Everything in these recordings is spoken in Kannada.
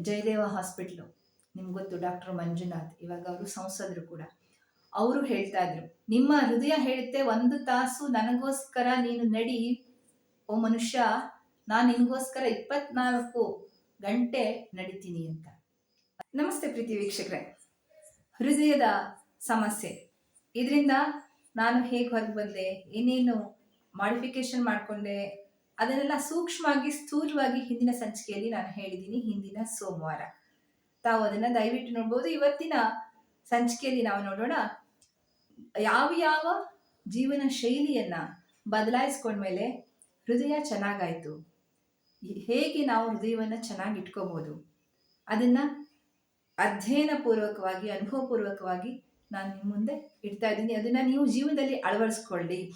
ಜಯದೇವ ಹಾಸ್ಪಿಟ್ಲು. ನಿಮ್ಗೆ ಗೊತ್ತು, ಡಾಕ್ಟರ್ ಮಂಜುನಾಥ್, ಇವಾಗ ಅವರು ಸಂಸದರು ಕೂಡ. ಅವರು ಹೇಳ್ತಾ ಇದ್ರು, ನಿಮ್ಮ ಹೃದಯ ಹೇಳುತ್ತೆ, ಒಂದು ತಾಸು ನನಗೋಸ್ಕರ ನೀನು ನಡಿ. ಓ ಮನುಷ್ಯ, ನಾನು ನಿನಗೋಸ್ಕರ ಇಪ್ಪತ್ನಾಲ್ಕು ಗಂಟೆ ನಡಿತೀನಿ ಅಂತ. ನಮಸ್ತೆ ಪ್ರೀತಿ ವೀಕ್ಷಕರೇ. ಹೃದಯದ ಸಮಸ್ಯೆ. ಇದರಿಂದ ನಾನು ಹೇಗೆ ಹೊರಗೆ ಬಂದೆ, ಏನೇನು ಮಾಡಿಫಿಕೇಶನ್ ಮಾಡಿಕೊಂಡೆ ಅದನ್ನೆಲ್ಲ ಸೂಕ್ಷ್ಮವಾಗಿ, ಸ್ಥೂಲವಾಗಿ ಹಿಂದಿನ ಸಂಚಿಕೆಯಲ್ಲಿ ನಾನು ಹೇಳಿದ್ದೀನಿ. ಹಿಂದಿನ ಸೋಮವಾರ. ತಾವು ಅದನ್ನು ದಯವಿಟ್ಟು ನೋಡ್ಬೋದು. ಇವತ್ತಿನ ಸಂಚಿಕೆಯಲ್ಲಿ ನಾವು ನೋಡೋಣ, ಯಾವ ಯಾವ ಜೀವನ ಶೈಲಿಯನ್ನ ಬದಲಾಯಿಸ್ಕೊಂಡ್ಮೇಲೆ ಹೃದಯ ಚೆನ್ನಾಗಾಯಿತು. ಹೇಗೆ ನಾವು ಹೃದಯವನ್ನು ಚೆನ್ನಾಗಿ ಇಟ್ಕೋಬಹುದು ಅದನ್ನ ಅಧ್ಯಯನ ಪೂರ್ವಕವಾಗಿ ಅನುಭವಪೂರ್ವಕವಾಗಿ ನಾನು ನಿಮ್ಮ ಮುಂದೆ ಇಡ್ತಾ ಇದ್ದೀನಿ. ಅದನ್ನ ನೀವು ಜೀವನದಲ್ಲಿ ಅಳವಡಿಸ್ಕೊಳ್ಳಿ.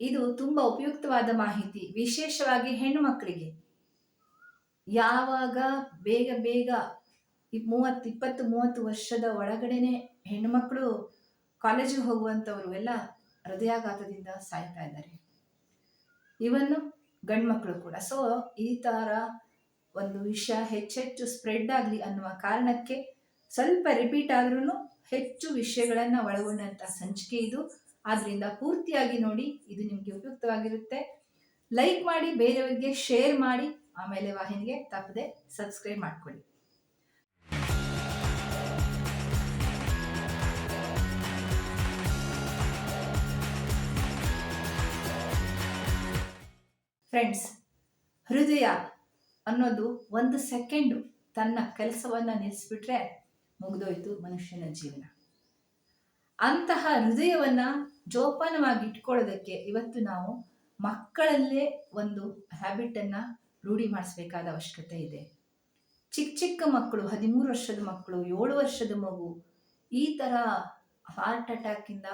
ಇದು ತುಂಬಾ ಉಪಯುಕ್ತವಾದ ಮಾಹಿತಿ, ವಿಶೇಷವಾಗಿ ಹೆಣ್ಣು ಮಕ್ಕಳಿಗೆ. ಯಾವಾಗ ಬೇಗ ಬೇಗ ಮೂವತ್ತು, ಇಪ್ಪತ್ತು, ಮೂವತ್ತು ವರ್ಷದ ಒಳಗಡೆನೆ ಹೆಣ್ಣುಮಕ್ಕಳು ಕಾಲೇಜಿಗೆ ಹೋಗುವಂಥವರು ಎಲ್ಲ ಹೃದಯಾಘಾತದಿಂದ ಸಾಯ್ತಾ ಇದ್ದಾರೆ. ಇವನ್ನು ಗಂಡು ಮಕ್ಕಳು ಕೂಡ. ಸೊ ಈ ಥರ ಒಂದು ವಿಷಯ ಹೆಚ್ಚೆಚ್ಚು ಸ್ಪ್ರೆಡ್ ಆಗಲಿ ಅನ್ನುವ ಕಾರಣಕ್ಕೆ ಸ್ವಲ್ಪ ರಿಪೀಟ್ ಆದ್ರೂ ಹೆಚ್ಚು ವಿಷಯಗಳನ್ನು ಒಳಗೊಂಡಂಥ ಸಂಚಿಕೆ ಇದು. ಆದ್ರಿಂದ ಪೂರ್ತಿಯಾಗಿ ನೋಡಿ ಇದು ನಿಮಗೆ ಉಪಯುಕ್ತವಾಗಿರುತ್ತೆ. ಲೈಕ್ ಮಾಡಿ, ಬೇರೆಯವರಿಗೆ ಶೇರ್ ಮಾಡಿ, ಆಮೇಲೆ ವಾಹಿನಿಗೆ ತಪ್ಪದೆ ಸಬ್ಸ್ಕ್ರೈಬ್ ಮಾಡ್ಕೊಳ್ಳಿ. ಫ್ರೆಂಡ್ಸ್ ಹೃದಯ ಅನ್ನೋದು ಒಂದು ಸೆಕೆಂಡು ತನ್ನ ಕೆಲಸವನ್ನು ನಿಲ್ಲಿಸ್ಬಿಟ್ರೆ ಮುಗಿದೋಯ್ತು ಮನುಷ್ಯನ ಜೀವನ. ಅಂತಹ ಹೃದಯವನ್ನ ಜೋಪಾನವಾಗಿ ಇಟ್ಕೊಳ್ಳೋದಕ್ಕೆ ಇವತ್ತು ನಾವು ಮಕ್ಕಳಲ್ಲೇ ಒಂದು ಹ್ಯಾಬಿಟನ್ನು ರೂಢಿ ಮಾಡಿಸ್ಬೇಕಾದ ಅವಶ್ಯಕತೆ ಇದೆ. ಚಿಕ್ಕ ಚಿಕ್ಕ ಮಕ್ಕಳು, ಹದಿಮೂರು ವರ್ಷದ ಮಕ್ಕಳು, ಏಳು ವರ್ಷದ ಮಗು ಈ ಥರ ಹಾರ್ಟ್ ಅಟ್ಯಾಕಿಂದ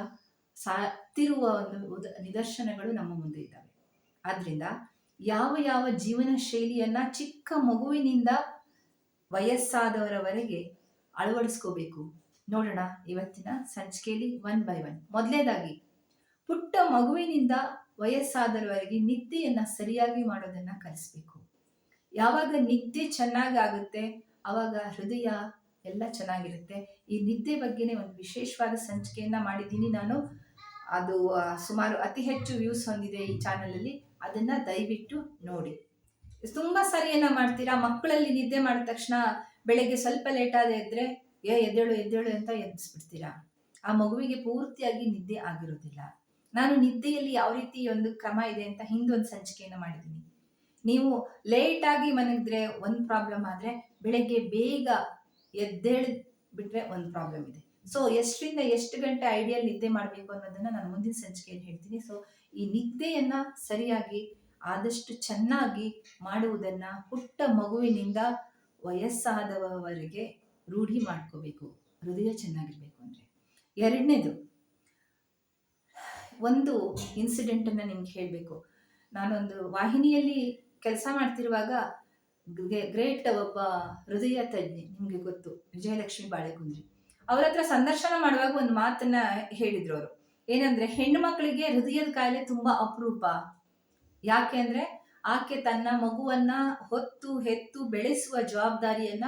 ಸಾತಿರುವ ಒಂದು ನಿದರ್ಶನಗಳು ನಮ್ಮ ಮುಂದೆ ಇದ್ದಾವೆ. ಆದ್ದರಿಂದ ಯಾವ ಯಾವ ಜೀವನ ಶೈಲಿಯನ್ನ ಚಿಕ್ಕ ಮಗುವಿನಿಂದ ವಯಸ್ಸಾದವರವರೆಗೆ ಅಳವಡಿಸ್ಕೋಬೇಕು ನೋಡೋಣ ಇವತ್ತಿನ ಸಂಚಿಕೆಯಲ್ಲಿ ಒನ್ ಬೈ ಒನ್ ಮೊದಲೇದಾಗಿ ಪುಟ್ಟ ಮಗುವಿನಿಂದ ವಯಸ್ಸಾದರವರೆಗೆ ನಿದ್ದೆಯನ್ನ ಸರಿಯಾಗಿ ಮಾಡೋದನ್ನ ಕಲಿಸ್ಬೇಕು. ಯಾವಾಗ ನಿದ್ದೆ ಚೆನ್ನಾಗಾಗುತ್ತೆ ಅವಾಗ ಹೃದಯ ಎಲ್ಲ ಚೆನ್ನಾಗಿರುತ್ತೆ. ಈ ನಿದ್ದೆ ಬಗ್ಗೆನೇ ಒಂದು ವಿಶೇಷವಾದ ಸಂಚಿಕೆಯನ್ನ ಮಾಡಿದ್ದೀನಿ ನಾನು. ಅದು ಸುಮಾರು ಅತಿ ಹೆಚ್ಚು ವ್ಯೂಸ್ ಹೊಂದಿದೆ ಈ ಚಾನಲಲ್ಲಿ ಅದನ್ನ ದಯವಿಟ್ಟು ನೋಡಿ. ತುಂಬಾ ಏನ ಮಾಡ್ತೀರಾ? ಮಕ್ಕಳಲ್ಲಿ ನಿದ್ದೆ ಮಾಡಿದ ತಕ್ಷಣ ಬೆಳಗ್ಗೆ ಸ್ವಲ್ಪ ಲೇಟ್ ಆದ ಇದ್ರೆ, ಏ, ಎದ್ದೇಳು ಎದ್ದೇಳು ಅಂತ ಎಬ್ಬಿಸ್ಬಿಡ್ತೀರಾ? ಆ ಮಗುವಿಗೆ ಪೂರ್ತಿಯಾಗಿ ನಿದ್ದೆ ಆಗಿರೋದಿಲ್ಲ. ನಾನು ನಿದ್ದೆಯಲ್ಲಿ ಯಾವ ರೀತಿ ಒಂದು ಕ್ರಮ ಇದೆ ಅಂತ ಹಿಂದೊಂದು ಸಂಚಿಕೆಯನ್ನು ಮಾಡಿದ್ದೀನಿ. ನೀವು ಲೇಟ್ ಆಗಿ ಮನಗಿದ್ರೆ ಒಂದು ಪ್ರಾಬ್ಲಮ್ ಆದರೆ ಬೆಳಗ್ಗೆ ಬೇಗ ಎದ್ದೇಳಿ ಬಿಟ್ರೆ ಒಂದು ಪ್ರಾಬ್ಲಮ್ ಇದೆ. ಸೊ ಎಷ್ಟರಿಂದ ಎಷ್ಟು ಗಂಟೆ ಐಡಿಯಲ್ ನಿದ್ದೆ ಮಾಡಬೇಕು ಅನ್ನೋದನ್ನ ನಾನು ಮುಂದಿನ ಸಂಚಿಕೆಯಲ್ಲಿ ಹೇಳ್ತೀನಿ. ಸೊ ಈ ನಿದ್ದೆಯನ್ನ ಸರಿಯಾಗಿ, ಆದಷ್ಟು ಚೆನ್ನಾಗಿ ಮಾಡುವುದನ್ನ ಪುಟ್ಟ ಮಗುವಿನಿಂದ ವಯಸ್ಸಾದವರೆಗೆ ರೂಢಿ ಮಾಡ್ಕೋಬೇಕು. ಹೃದಯ ಚೆನ್ನಾಗಿರ್ಬೇಕು ಅಂದ್ರೆ. ಎರಡನೇದು ಒಂದು ಇನ್ಸಿಡೆಂಟನ್ನು ನಿಮ್ಗೆ ಹೇಳಬೇಕು. ನಾನೊಂದು ವಾಹಿನಿಯಲ್ಲಿ ಕೆಲಸ ಮಾಡ್ತಿರುವಾಗ ಗ್ರೇಟ್ ಒಬ್ಬ ಹೃದಯ ತಜ್ಞೆ, ನಿಮಗೆ ಗೊತ್ತು, ವಿಜಯಲಕ್ಷ್ಮಿ ಬಾಳೆಕುಂದ್ರಿ. ಅವ್ರ ಹತ್ರ ಸಂದರ್ಶನ ಮಾಡುವಾಗ ಒಂದು ಮಾತನ್ನ ಹೇಳಿದ್ರು ಅವರು. ಏನಂದ್ರೆ, ಹೆಣ್ಣು ಮಕ್ಕಳಿಗೆ ಹೃದಯದ ಕಾಯಿಲೆ ತುಂಬಾ ಅಪರೂಪ. ಯಾಕೆ ಅಂದ್ರೆ, ಆಕೆ ತನ್ನ ಮಗುವನ್ನ ಹೊತ್ತು, ಹೆತ್ತು, ಬೆಳೆಸುವ ಜವಾಬ್ದಾರಿಯನ್ನ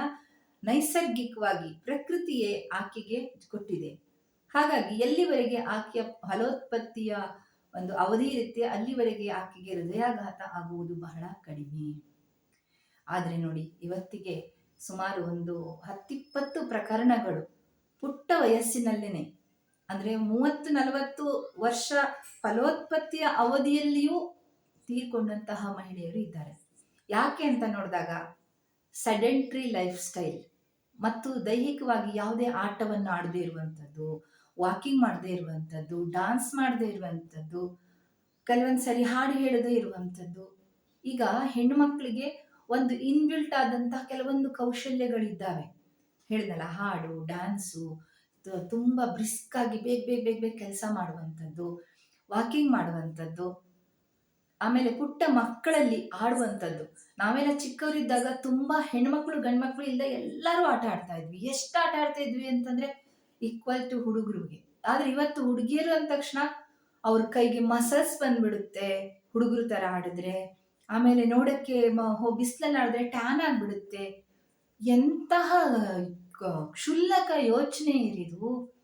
ನೈಸರ್ಗಿಕವಾಗಿ, ಪ್ರಕೃತಿಯೇ ಆಕೆಗೆ ಕೊಟ್ಟಿದೆ. ಹಾಗಾಗಿ ಎಲ್ಲಿವರೆಗೆ ಆಕೆಯ ಫಲೋತ್ಪತ್ತಿಯ ಒಂದು ಅವಧಿ ಇರುತ್ತೆ, ಅಲ್ಲಿವರೆಗೆ ಆಕೆಗೆ ಹೃದಯಾಘಾತ ಆಗುವುದು ಬಹಳ ಕಡಿಮೆ. ಆದರೆ ನೋಡಿ, ಇವತ್ತಿಗೆ ಸುಮಾರು ಒಂದು ಹತ್ತಿಪ್ಪತ್ತು ಪ್ರಕರಣಗಳು ಪುಟ್ಟ ವಯಸ್ಸಿನಲ್ಲೇನೆ. ಅಂದರೆ ಮೂವತ್ತು ನಲವತ್ತು ವರ್ಷ ಫಲೋತ್ಪತ್ತಿಯ ಅವಧಿಯಲ್ಲಿಯೂ ತೀರ್ಕೊಂಡಂತಹ ಮಹಿಳೆಯರು ಇದ್ದಾರೆ. ಯಾಕೆ ಅಂತ ನೋಡಿದಾಗ, ಸೆಡೆಂಟ್ರಿ ಲೈಫ್ ಸ್ಟೈಲ್ ಮತ್ತು ದೈಹಿಕವಾಗಿ ಯಾವುದೇ ಆಟವನ್ನು ಆಡದೇ ಇರುವಂಥದ್ದು ವಾಕಿಂಗ್ ಮಾಡದೇ ಇರುವಂಥದ್ದು ಡಾನ್ಸ್ ಮಾಡದೇ ಇರುವಂಥದ್ದು, ಕೆಲವೊಂದು ಸರಿ ಹಾಡು ಹೇಳದೇ ಇರುವಂಥದ್ದು. ಈಗ ಹೆಣ್ಣು ಮಕ್ಕಳಿಗೆ ಒಂದು ಇನ್ಬಿಲ್ಟ್ ಆದಂತಹ ಕೆಲವೊಂದು ಕೌಶಲ್ಯಗಳಿದ್ದಾವೆ. ಹೇಳಿದಲ್ಲ, ಹಾಡು ಡ್ಯಾನ್ಸು ತುಂಬ ಬ್ರಿಸ್ಕ್ ಆಗಿ ಬೇಗ ಬೇಗ ಬೇಗ ಬೇಗ ಕೆಲಸ ಮಾಡುವಂಥದ್ದು ವಾಕಿಂಗ್ ಮಾಡುವಂಥದ್ದು, ಆಮೇಲೆ ಪುಟ್ಟ ಮಕ್ಕಳಲ್ಲಿ ಆಡುವಂಥದ್ದು. ನಾವೆಲ್ಲ ಚಿಕ್ಕವರಿದ್ದಾಗ ತುಂಬ ಹೆಣ್ಮಕ್ಳು ಗಂಡ್ಮಕ್ಳು ಇಲ್ಲದೆ ಎಲ್ಲರೂ ಆಟ ಆಡ್ತಾ ಇದ್ವಿ. ಎಷ್ಟು ಆಟ ಆಡ್ತಾ ಇದ್ವಿ ಅಂತಂದ್ರೆ ಈಕ್ವಲ್ ಟು ಹುಡುಗರಿಗೆ. ಆದ್ರೆ ಇವತ್ತು ಹುಡುಗಿಯರು ಅಂದ ತಕ್ಷಣ ಅವ್ರ ಕೈಗೆ ಮಸಲ್ಸ್ ಬಂದ್ಬಿಡುತ್ತೆ. ಹುಡುಗರು ತರ ಆಡಿದ್ರೆ, ಆಮೇಲೆ ನೋಡಕ್ಕೆ ಬಿಸ್ಲಲ್ಲಿ ಆಡಿದ್ರೆ ಟ್ಯಾನ್ ಆಗ್ಬಿಡುತ್ತೆ. ಎಂತಹ ಕ್ಷುಲ್ಲಕ ಯೋಚನೆ ಇರಿದು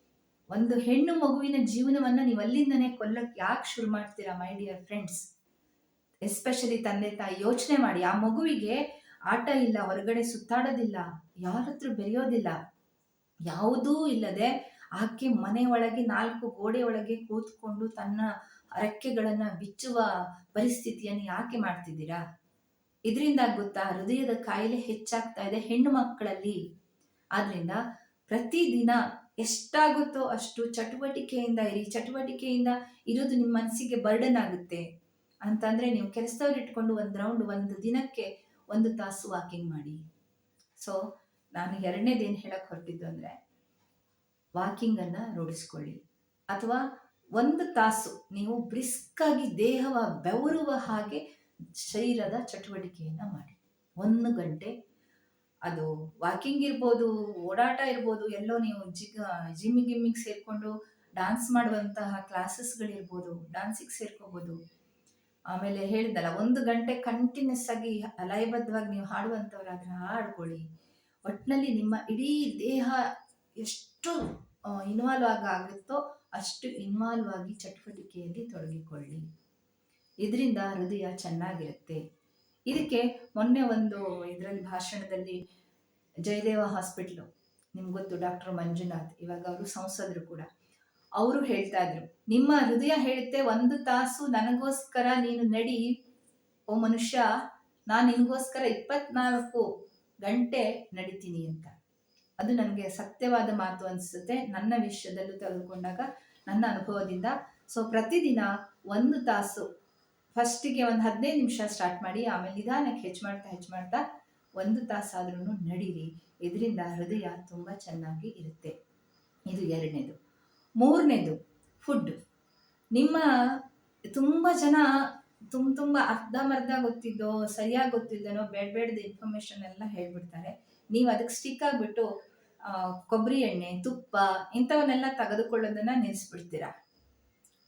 ಒಂದು ಹೆಣ್ಣು ಮಗುವಿನ ಜೀವನವನ್ನ ನೀವು ಅಲ್ಲಿಂದನೇ ಕೊಲ್ಲಕ್ಕೆ ಯಾಕೆ ಶುರು ಮಾಡ್ತೀರಾ ಮೈ ಡಿಯರ್ ಫ್ರೆಂಡ್ಸ್ ಎಸ್ಪೆಷಲಿ ತಂದೆ ತಾಯಿ, ಯೋಚನೆ ಮಾಡಿ. ಆ ಮಗುವಿಗೆ ಆಟ ಇಲ್ಲ, ಹೊರಗಡೆ ಸುತ್ತಾಡೋದಿಲ್ಲ ಯಾರ ಹತ್ರ ಬೆರೆಯೋದಿಲ್ಲ. ಯಾವುದೂ ಇಲ್ಲದೆ ಆಕೆ ಮನೆ ಒಳಗೆ, ನಾಲ್ಕು ಗೋಡೆ ಒಳಗೆ ಕೂತ್ಕೊಂಡು ತನ್ನ ರೆಕ್ಕೆಗಳನ್ನ ಬಿಚ್ಚುವ ಪರಿಸ್ಥಿತಿಯನ್ನು ಯಾಕೆ ಮಾಡ್ತಿದ್ದೀರಾ? ಇದರಿಂದ ಗೊತ್ತಾ ಹೃದಯದ ಕಾಯಿಲೆ ಹೆಚ್ಚಾಗ್ತಾ ಇದೆ ಹೆಣ್ಣು ಮಕ್ಕಳಲ್ಲಿ. ಆದ್ರಿಂದ ಪ್ರತಿದಿನ ಎಷ್ಟಾಗುತ್ತೋ ಅಷ್ಟು ಚಟುವಟಿಕೆಯಿಂದ ಇರಿ, ಚಟುವಟಿಕೆಯಿಂದ ಇರೋದು ನಿಮ್ಮ ಮನಸ್ಸಿಗೆ ಬರ್ಡನ್ ಆಗುತ್ತೆ. ಅಂತಂದ್ರೆ ನೀವು ಕೆಲಸದವ್ರು ಇಟ್ಕೊಂಡು ಒಂದು ರೌಂಡ್ ಒಂದು ದಿನಕ್ಕೆ ಒಂದು ತಾಸು ವಾಕಿಂಗ್ ಮಾಡಿ. ಸೊ ನಾನು ಎರಡನೇದೇನು ಹೇಳಕ್ಕೆ ಹೊರಟಿದ್ದು ಅಂದರೆ ವಾಕಿಂಗನ್ನು ರೂಢಿಸ್ಕೊಳ್ಳಿ. ಅಥವಾ ಒಂದು ತಾಸು ನೀವು ಬ್ರಿಸ್ಕ್ ಆಗಿ ದೇಹವ ಬೆವರುವ ಹಾಗೆ ಶರೀರದ ಚಟುವಟಿಕೆಯನ್ನು ಮಾಡಿ. ಒಂದು ಗಂಟೆ. ಅದು ವಾಕಿಂಗ್ ಇರ್ಬೋದು, ಓಡಾಟ ಇರ್ಬೋದು, ಎಲ್ಲೋ ನೀವು ಜಿಗ್ ಜಿಮ್ಮಿ ಗಿಮ್ಮಿಗೆ ಸೇರಿಕೊಂಡು ಡಾನ್ಸ್ ಮಾಡುವಂತಹ ಕ್ಲಾಸಸ್ಗಳಿರ್ಬೋದು ಡಾನ್ಸಿಗೆ ಸೇರ್ಕೋಬೋದು. ಆಮೇಲೆ ಹೇಳಿದಲ್ಲ ಒಂದು ಗಂಟೆ ಕಂಟಿನ್ಯೂಸ್ ಆಗಿ ಲಯಬದ್ಧವಾಗಿ ನೀವು ಹಾಡುವಂಥವ್ರಾದ್ರೆ ಹಾಡ್ಕೊಳ್ಳಿ. ಒಟ್ಟಿನಲ್ಲಿ ನಿಮ್ಮ ಇಡೀ ದೇಹ ಎಷ್ಟು ಇನ್ವಾಲ್ವ್ ಆಗ ಆಗುತ್ತೋ ಅಷ್ಟು ಇನ್ವಾಲ್ವ್ ಆಗಿ ಚಟುವಟಿಕೆಯಲ್ಲಿ ತೊಡಗಿಕೊಳ್ಳಿ. ಇದರಿಂದ ಹೃದಯ ಚೆನ್ನಾಗಿರುತ್ತೆ. ಇದಕ್ಕೆ ಮೊನ್ನೆ ಒಂದು ಇದರಲ್ಲಿ ಭಾಷಣದಲ್ಲಿ ಜಯದೇವ ಹಾಸ್ಪಿಟ್ಲು, ನಿಮ್ಗೆ ಗೊತ್ತು ಡಾಕ್ಟರ್ ಮಂಜುನಾಥ್, ಇವಾಗ ಅವರು ಸಂಸದರು ಕೂಡ. ಅವರು ಹೇಳ್ತಾ ಇದ್ರು, ನಿಮ್ಮ ಹೃದಯ ಹೇಳುತ್ತೆ ಒಂದು ತಾಸು ನನಗೋಸ್ಕರ ನೀನು ನಡಿ, ಓ ಮನುಷ್ಯ, ನಾನು ನಿನಗೋಸ್ಕರ ಇಪ್ಪತ್ನಾಲ್ಕು ಗಂಟೆ ನಡಿತೀನಿ ಅಂತ. ಅದು ನನಗೆ ಸತ್ಯವಾದ ಮಾತು ಅನಿಸುತ್ತೆ. ನನ್ನ ವಿಷಯದಲ್ಲೂ ತೆಗೆದುಕೊಂಡಾಗ ನನ್ನ ಅನುಭವದಿಂದ. ಸೊ ಪ್ರತಿದಿನ ಒಂದು ತಾಸು ಫಸ್ಟಿಗೆ ಒಂದು ಹದಿನೈದು ನಿಮಿಷ ಸ್ಟಾರ್ಟ್ ಮಾಡಿ, ಆಮೇಲೆ ನಿಧಾನಕ್ಕೆ ಹೆಚ್ಚು ಮಾಡ್ತಾ ಹೆಚ್ಚು ಮಾಡ್ತಾ ಒಂದು ತಾಸಾದ್ರೂ ನಡೀರಿ. ಇದರಿಂದ ಹೃದಯ ತುಂಬ ಚೆನ್ನಾಗಿ ಇರುತ್ತೆ. ಇದು ಎರಡನೇದು. ಮೂರನೇದು ಫುಡ್ ನಿಮ್ಮ ತುಂಬ ಜನ ತುಂಬ ತುಂಬ ಅರ್ಧಂಬರ್ಧ ಗೊತ್ತಿದ್ದೋ, ಸರಿಯಾಗಿ ಗೊತ್ತಿದ್ದನೋ ಬೇಡ ಬೇಡದ ಇನ್ಫಾರ್ಮೇಶನ್ ಎಲ್ಲ ಹೇಳ್ಬಿಡ್ತಾರೆ. ನೀವು ಅದಕ್ಕೆ ಸ್ಟಿಕ್ ಆಗಿಬಿಟ್ಟು ಕೊಬ್ಬರಿ ಎಣ್ಣೆ, ತುಪ್ಪ ಇಂಥವನ್ನೆಲ್ಲ ತೆಗೆದುಕೊಳ್ಳೋದನ್ನ ನೆನೆಸ್ಬಿಡ್ತೀರ?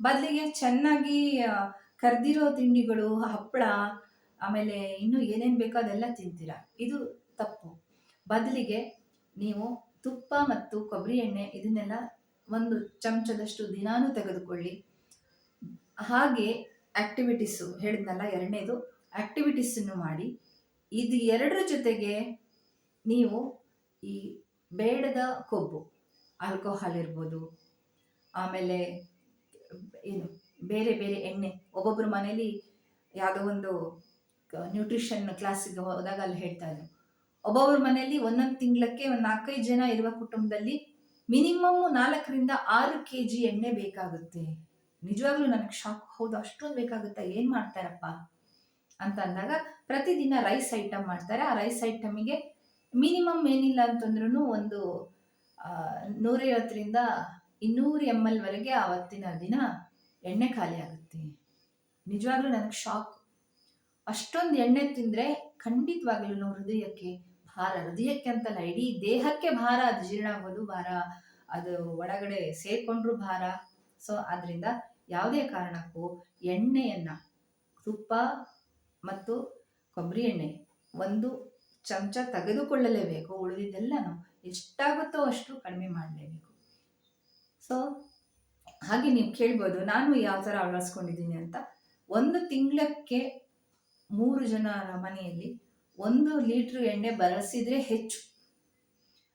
ಬದಲಿಗೆ ಚೆನ್ನಾಗಿ ಕರೆದಿರೋ ತಿಂಡಿಗಳು, ಹಪ್ಪಳ, ಆಮೇಲೆ ಇನ್ನೂ ಏನೇನು ಬೇಕೋ ಅದೆಲ್ಲ ತಿಂತೀರಾ? ಇದು ತಪ್ಪು. ಬದಲಿಗೆ ನೀವು ತುಪ್ಪ ಮತ್ತು ಕೊಬ್ಬರಿ ಎಣ್ಣೆ ಇದನ್ನೆಲ್ಲ ಒಂದು ಚಮಚದಷ್ಟು ದಿನಾನೂ ತೆಗೆದುಕೊಳ್ಳಿ. ಹಾಗೆ ಆಕ್ಟಿವಿಟೀಸು ಹೇಳಿದ್ನಲ್ಲ, ಎರಡನೇದು ಆ್ಯಕ್ಟಿವಿಟೀಸನ್ನು ಮಾಡಿ. ಇದು ಎರಡರ ಜೊತೆಗೆ ನೀವು ಈ ಬೇಡದ ಕೊಬ್ಬು ಆಲ್ಕೋಹಾಲ್ ಇರ್ಬೋದು, ಆಮೇಲೆ ಏನು ಬೇರೆ ಬೇರೆ ಎಣ್ಣೆ ಒಬ್ಬೊಬ್ಬರ ಮನೇಲಿ ಯಾವುದೋ ಒಂದು ನ್ಯೂಟ್ರಿಷನ್ ಕ್ಲಾಸಿಗೆ ಹೋದಾಗ ಅಲ್ಲಿ ಹೇಳ್ತಾ ಇದ್ರು. ಒಬ್ಬೊಬ್ಬರ ಮನೆಯಲ್ಲಿ ಒಂದೊಂದು ತಿಂಗಳಕ್ಕೆ ಒಂದು ನಾಲ್ಕೈದು ಜನ ಇರುವ ಕುಟುಂಬದಲ್ಲಿ ಮಿನಿಮಮ್ ನಾಲ್ಕರಿಂದ ಆರು ಕೆ ಜಿ ಎಣ್ಣೆ ಬೇಕಾಗುತ್ತೆ. ನಿಜವಾಗ್ಲೂ ನನಗೆ ಶಾಕ್ ಹೌದು, ಅಷ್ಟೊಂದು ಬೇಕಾಗುತ್ತಾ? ಏನು ಮಾಡ್ತಾರಪ್ಪ? ಅಂತ ಅಂದಾಗ ಪ್ರತಿದಿನ ರೈಸ್ ಐಟಮ್ ಮಾಡ್ತಾರೆ. ಆ ರೈಸ್ ಐಟಮಿಗೆ ಮಿನಿಮಮ್ ಏನಿಲ್ಲ ಅಂತಂದ್ರೂ ಒಂದು ನೂರೈವತ್ತರಿಂದ ಇನ್ನೂರು ಎಂ ಎಲ್ ವರೆಗೆ ಆವತ್ತಿನ ದಿನ ಎಣ್ಣೆ ಖಾಲಿ ಆಗುತ್ತೆ. ನಿಜವಾಗ್ಲೂ ನನಗೆ ಶಾಕ್ ಅಷ್ಟೊಂದು ಎಣ್ಣೆ ತಿಂದರೆ ಖಂಡಿತವಾಗ್ಲೂ ಹೃದಯಕ್ಕೆ ಭಾರ, ಹೃದಯಕ್ಕೆ ಅಂತಲ್ಲ, ಇಡೀ ದೇಹಕ್ಕೆ ಭಾರ, ಅದು ಜೀರ್ಣ ಆಗೋದು ಭಾರ, ಅದು ಒಳಗಡೆ ಸೇರ್ಕೊಂಡ್ರು ಭಾರ. ಸೊ ಅದರಿಂದ ಯಾವುದೇ ಕಾರಣಕ್ಕೂ ಎಣ್ಣೆಯನ್ನು ತುಪ್ಪ ಮತ್ತು ಕೊಬ್ಬರಿ ಎಣ್ಣೆ ಒಂದು ಚಮಚ ತೆಗೆದುಕೊಳ್ಳಲೇಬೇಕು. ಉಳಿದಿದ್ದೆಲ್ಲನೂ ಎಷ್ಟಾಗುತ್ತೋ ಅಷ್ಟು ಕಡಿಮೆ ಮಾಡಲೇಬೇಕು. ಸೊ ಹಾಗೆ ನೀವು ಕೇಳ್ಬೋದು, ನಾನು ಯಾವ ಥರ ಅಳವಡಿಸ್ಕೊಂಡಿದ್ದೀನಿ ಅಂತ. ಒಂದು ತಿಂಗಳಕ್ಕೆ ಮೂರು ಜನರ ಮನೆಯಲ್ಲಿ ಒಂದು ಲೀಟ್ರ್ ಎಣ್ಣೆ ಬಳಸಿದರೆ ಹೆಚ್ಚು.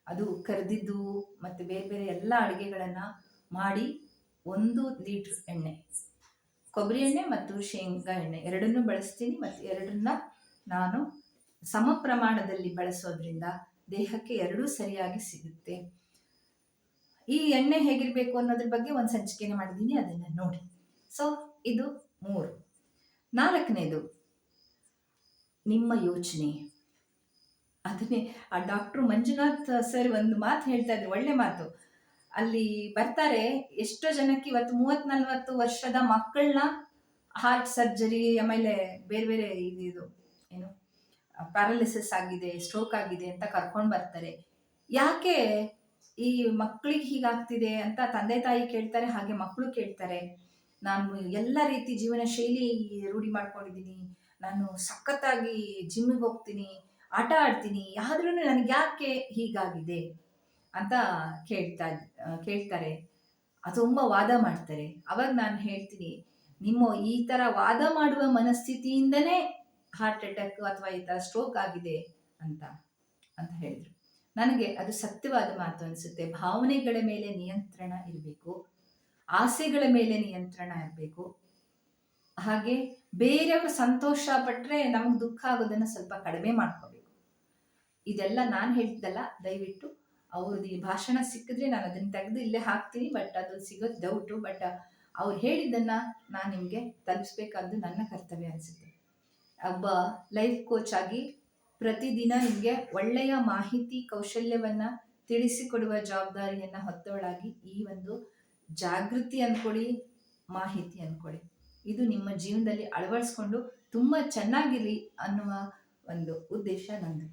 ಅದು ಕರೆದಿದ್ದು ಮತ್ತು ಬೇರೆ ಬೇರೆ ಎಲ್ಲ ಅಡುಗೆಗಳನ್ನು ಮಾಡಿ ಒಂದು ಲೀಟ್ರ್ ಎಣ್ಣೆ. ಕೊಬ್ಬರಿ ಎಣ್ಣೆ ಮತ್ತು ಶೇಂಗಾ ಎಣ್ಣೆ. ಎರಡನ್ನೂ ಬಳಸ್ತೀನಿ ಮತ್ತು ಎರಡನ್ನ ನಾನು ಸಮ ಪ್ರಮಾಣದಲ್ಲಿ ಬಳಸೋದ್ರಿಂದ ದೇಹಕ್ಕೆ ಎರಡೂ ಸರಿಯಾಗಿ ಸಿಗುತ್ತೆ. ಈ ಎಣ್ಣೆ ಹೇಗಿರಬೇಕು ಅನ್ನೋದ್ರ ಬಗ್ಗೆ ಒಂದು ಸಂಚಿಕೆನ ಮಾಡಿದ್ದೀನಿ, ಅದನ್ನು ನೋಡಿ. ಸೊ ಇದು ಮೂರು. ನಾಲ್ಕನೇದು, ನಿಮ್ಮ ಯೋಚನೆ. ಅದನ್ನೇ ಆ ಡಾಕ್ಟ್ರು ಮಂಜುನಾಥ್ ಸರ್ ಒಂದು ಮಾತು ಹೇಳ್ತಾ ಇದ್ರು, ಒಳ್ಳೆ ಮಾತು. ಅಲ್ಲಿ ಬರ್ತಾರೆ. ಎಷ್ಟೋ ಜನಕ್ಕೆ ಇವತ್ತು ಮೂವತ್ ನಲ್ವತ್ತು ವರ್ಷದ ಮಕ್ಕಳನ್ನ ಹಾರ್ಟ್ ಸರ್ಜರಿ ಆಮೇಲೆ ಬೇರೆ ಬೇರೆ ಇದು ಏನು ಪ್ಯಾರಾಲಿಸಿಸ್ ಆಗಿದೆ ಸ್ಟ್ರೋಕ್ ಆಗಿದೆ ಅಂತ ಕರ್ಕೊಂಡು ಬರ್ತಾರೆ. ಯಾಕೆ ಈ ಮಕ್ಕಳಿಗೆ ಹೀಗಾಗ್ತಿದೆ ಅಂತ ತಂದೆ ತಾಯಿ ಕೇಳ್ತಾರೆ, ಹಾಗೆ ಮಕ್ಕಳು ಕೇಳ್ತಾರೆ. ನಾನು ಎಲ್ಲ ರೀತಿ ಜೀವನ ಶೈಲಿ ರೂಢಿ ಮಾಡ್ಕೊಂಡಿದ್ದೀನಿ. ನಾನು ಸಖತ್ತಾಗಿ ಜಿಮ್ಮಿಗೆ ಹೋಗ್ತೀನಿ, ಆಟ ಆಡ್ತೀನಿ. ಆದ್ರೂ ನನಗೆ ಯಾಕೆ ಹೀಗಾಗಿದೆ? ಅಂತ ಕೇಳ್ತಾ ಕೇಳ್ತಾರೆ. ತುಂಬ ವಾದ ಮಾಡ್ತಾರೆ. ಅವಾಗ ನಾನು ಹೇಳ್ತೀನಿ, ನಿಮ್ಮ ಈ ಥರ ವಾದ ಮಾಡುವ ಮನಸ್ಥಿತಿಯಿಂದನೇ ಹಾರ್ಟ್ ಅಟ್ಯಾಕ್ ಅಥವಾ ಈ ಥರ ಸ್ಟ್ರೋಕ್ ಆಗಿದೆ ಅಂತ ಅಂತ ಹೇಳಿದ್ರು. ನನಗೆ ಅದು ಸತ್ಯವಾದ ಮಾತು ಅನಿಸುತ್ತೆ. ಭಾವನೆಗಳ ಮೇಲೆ ನಿಯಂತ್ರಣ ಇರಬೇಕು. ಆಸೆಗಳ ಮೇಲೆ ನಿಯಂತ್ರಣ ಇರಬೇಕು. ಹಾಗೆ ಬೇರೆಯವರು ಸಂತೋಷ ಪಟ್ಟರೆ ನಮಗೆ ದುಃಖ ಆಗೋದನ್ನು ಸ್ವಲ್ಪ ಕಡಿಮೆ ಮಾಡ್ಕೋಬೇಕು. ಇದೆಲ್ಲ ನಾನು ಹೇಳ್ತಿದ್ದಲ್ಲ, ದಯವಿಟ್ಟು ಅವ್ರದ್ದು ಈ ಭಾಷಣ ಸಿಕ್ಕಿದ್ರೆ ನಾನು ಅದನ್ನು ತೆಗೆದು ಇಲ್ಲೇ ಹಾಕ್ತೀನಿ ಬಟ್ ಅದು ಸಿಗೋದು ಡೌಟು ಬಟ್ ಅವ್ರು ಹೇಳಿದ್ದನ್ನು ನಾನು ನಿಮಗೆ ತಲುಪಿಸ್ಬೇಕಾದ್ದು ನನ್ನ ಕರ್ತವ್ಯ ಅನಿಸುತ್ತೆ. ಒಬ್ಬ ಲೈಫ್ ಕೋಚ್ ಆಗಿ ಪ್ರತಿದಿನ ನಿಮಗೆ ಒಳ್ಳೆಯ ಮಾಹಿತಿ, ಕೌಶಲ್ಯವನ್ನು ತಿಳಿಸಿಕೊಡುವ ಜವಾಬ್ದಾರಿಯನ್ನು ಹೊತ್ತವಳಾಗಿ ಈ ಒಂದು ಜಾಗೃತಿ ಅಂದ್ಕೊಳ್ಳಿ ಮಾಹಿತಿ ಅಂದ್ಕೊಳ್ಳಿ ಇದು ನಿಮ್ಮ ಜೀವನದಲ್ಲಿ ಅಳವಡಿಸ್ಕೊಂಡು ತುಂಬ ಚೆನ್ನಾಗಿರಲಿ ಅನ್ನುವ ಒಂದು ಉದ್ದೇಶ ನಂದು.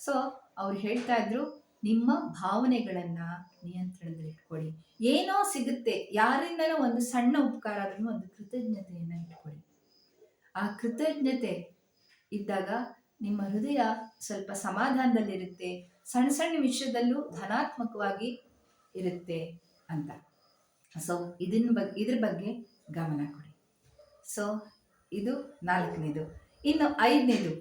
ಸೊ ಅವ್ರು ಹೇಳ್ತಾ ಇದ್ರು ನಿಮ್ಮ ಭಾವನೆಗಳನ್ನು ನಿಯಂತ್ರಣದಲ್ಲಿಟ್ಕೊಳ್ಳಿ ಏನೋ ಸಿಗುತ್ತೆ, ಯಾರಿಂದನೋ ಒಂದು ಸಣ್ಣ ಉಪಕಾರ ಆದ್ರೂ ಒಂದು ಕೃತಜ್ಞತೆಯನ್ನು ಇಟ್ಕೊಳ್ಳಿ. ಆ ಕೃತಜ್ಞತೆ ಇದ್ದಾಗ ನಿಮ್ಮ ಹೃದಯ ಸ್ವಲ್ಪ ಸಮಾಧಾನದಲ್ಲಿರುತ್ತೆ, ಸಣ್ಣ ಸಣ್ಣ ವಿಷಯದಲ್ಲೂ ಧನಾತ್ಮಕವಾಗಿ ಇರುತ್ತೆ ಅಂತ. ಸೊ ಇದನ್ನ ಬಗ್ಗೆ ಇದ್ರ ಬಗ್ಗೆ ಗಮನ ಕೊಡಿ. ಸೊ ಇದು ನಾಲ್ಕನೇದು. ಇನ್ನು ಐದನೇದು.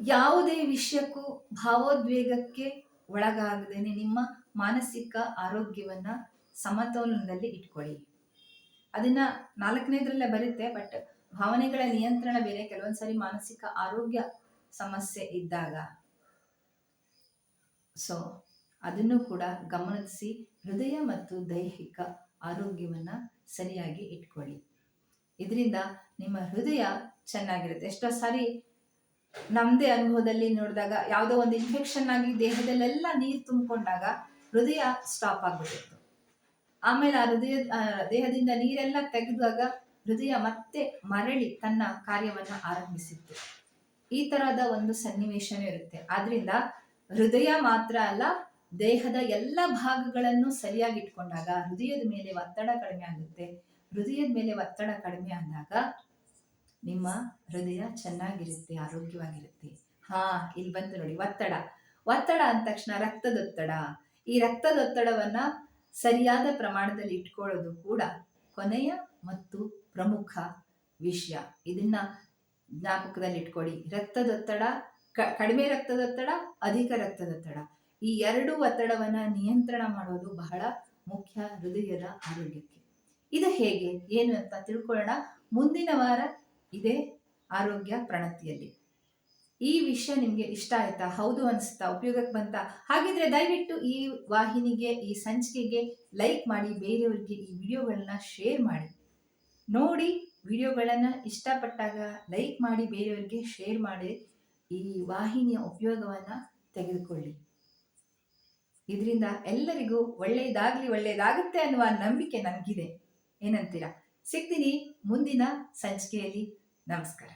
ಯಾವುದೇ ವಿಷಯಕ್ಕೂ ಭಾವೋದ್ವೇಗಕ್ಕೆ ಒಳಗಾಗದೇನೆ ನಿಮ್ಮ ಮಾನಸಿಕ ಆರೋಗ್ಯವನ್ನ ಸಮತೋಲನದಲ್ಲಿ ಇಟ್ಕೊಳ್ಳಿ. ಅದನ್ನ ನಾಲ್ಕನೇದ್ರಲ್ಲೇ ಬರುತ್ತೆ ಬಟ್ ಭಾವನೆಗಳ ನಿಯಂತ್ರಣ ಬೇರೆ. ಕೆಲವೊಂದ್ಸರಿ ಮಾನಸಿಕ ಆರೋಗ್ಯ ಸಮಸ್ಯೆ ಇದ್ದಾಗ. ಸೊ ಅದನ್ನು ಕೂಡ ಗಮನಿಸಿ ಹೃದಯ ಮತ್ತು ದೈಹಿಕ ಆರೋಗ್ಯವನ್ನ ಸರಿಯಾಗಿ ಇಟ್ಕೊಳ್ಳಿ. ಇದರಿಂದ ನಿಮ್ಮ ಹೃದಯ ಚೆನ್ನಾಗಿರುತ್ತೆ. ಎಷ್ಟೋ ಸಾರಿ ನಮ್ಮದೇ ಅನುಭವದಲ್ಲಿ ನೋಡಿದಾಗ ಯಾವುದೋ ಒಂದು ಇನ್ಫೆಕ್ಷನ್ ಆಗಿ ದೇಹದಲ್ಲೆಲ್ಲ ನೀರು ತುಂಬಿಕೊಂಡಾಗ ಹೃದಯ ಸ್ಟಾಪ್ ಆಗ್ಬಿಟ್ಟಿತ್ತು. ಆಮೇಲೆ ಆ ಹೃದಯ ದೇಹದಿಂದ ನೀರೆಲ್ಲ ತೆಗೆದಾಗ ಹೃದಯ ಮತ್ತೆ ಮರಳಿ ತನ್ನ ಕಾರ್ಯವನ್ನ ಆರಂಭಿಸಿತ್ತು. ಈ ತರಹದ ಒಂದು ಸನ್ನಿವೇಶನೂ ಇರುತ್ತೆ. ಆದ್ರಿಂದ ಹೃದಯ ಮಾತ್ರ ಅಲ್ಲ, ದೇಹದ ಎಲ್ಲ ಭಾಗಗಳನ್ನು ಸರಿಯಾಗಿ ಇಟ್ಕೊಂಡಾಗ, ಹೃದಯದ ಮೇಲೆ ಒತ್ತಡ ಕಡಿಮೆ ಆಗುತ್ತೆ. ಹೃದಯದ ಮೇಲೆ ಒತ್ತಡ ಕಡಿಮೆ ಆದಾಗ ನಿಮ್ಮ ಹೃದಯ ಚೆನ್ನಾಗಿರುತ್ತೆ, ಆರೋಗ್ಯವಾಗಿರುತ್ತೆ. ಹಾ, ಇಲ್ಲಿ ಬಂತು ನೋಡಿ, ಒತ್ತಡ. ಒತ್ತಡ ಅಂದ ತಕ್ಷಣ ರಕ್ತದೊತ್ತಡ. ಈ ರಕ್ತದೊತ್ತಡವನ್ನ ಸರಿಯಾದ ಪ್ರಮಾಣದಲ್ಲಿ ಇಟ್ಕೊಳ್ಳೋದು ಕೂಡ ಕೊನೆಯ ಮತ್ತು ಪ್ರಮುಖ ವಿಷಯ. ಇದನ್ನ ಜ್ಞಾಪಕದಲ್ಲಿ ಇಟ್ಕೊಳ್ಳಿ. ರಕ್ತದೊತ್ತಡ ಕಡಿಮೆ ರಕ್ತದೊತ್ತಡ, ಅಧಿಕ ರಕ್ತದೊತ್ತಡ. ಈ ಎರಡು ಒತ್ತಡವನ್ನ ನಿಯಂತ್ರಣ ಮಾಡೋದು ಬಹಳ ಮುಖ್ಯ ಹೃದಯದ ಆರೋಗ್ಯಕ್ಕೆ. ಇದು ಹೇಗೆ? ಏನು ಅಂತ ತಿಳ್ಕೊಳ್ಳೋಣ. ಮುಂದಿನ ವಾರ ಇದೇ ಆರೋಗ್ಯ ಪ್ರಣತಿಯಲ್ಲಿ. ಈ ವಿಷಯ ನಿಮಗೆ ಇಷ್ಟ ಆಯ್ತಾ? ಹೌದು ಅನಿಸ್ತಾ ಉಪಯೋಗಕ್ಕೆ ಬಂತಾ? ಹಾಗಿದ್ರೆ ದಯವಿಟ್ಟು ಈ ವಾಹಿನಿಗೆ, ಈ ಸಂಚಿಕೆಗೆ ಲೈಕ್ ಮಾಡಿ, ಬೇರೆಯವರಿಗೆ ಈ ವಿಡಿಯೋಗಳನ್ನ ಶೇರ್ ಮಾಡಿ. ನೋಡಿ, ವಿಡಿಯೋಗಳನ್ನು ಇಷ್ಟಪಟ್ಟಾಗ ಲೈಕ್ ಮಾಡಿ, ಬೇರೆಯವರಿಗೆ ಶೇರ್ ಮಾಡಿ, ಈ ವಾಹಿನಿಯ ಉಪಯೋಗವನ್ನು ತೆಗೆದುಕೊಳ್ಳಿ. ಇದರಿಂದ ಎಲ್ಲರಿಗೂ ಒಳ್ಳೆಯದಾಗಲಿ ಒಳ್ಳೆಯದಾಗುತ್ತೆ ಅನ್ನುವ ನಂಬಿಕೆ ನನಗಿದೆ ಏನಂತೀರಾ? ಸಿಗ್ತೀನಿ ಮುಂದಿನ ಸಂಚಿಕೆಯಲ್ಲಿ. Namaskar.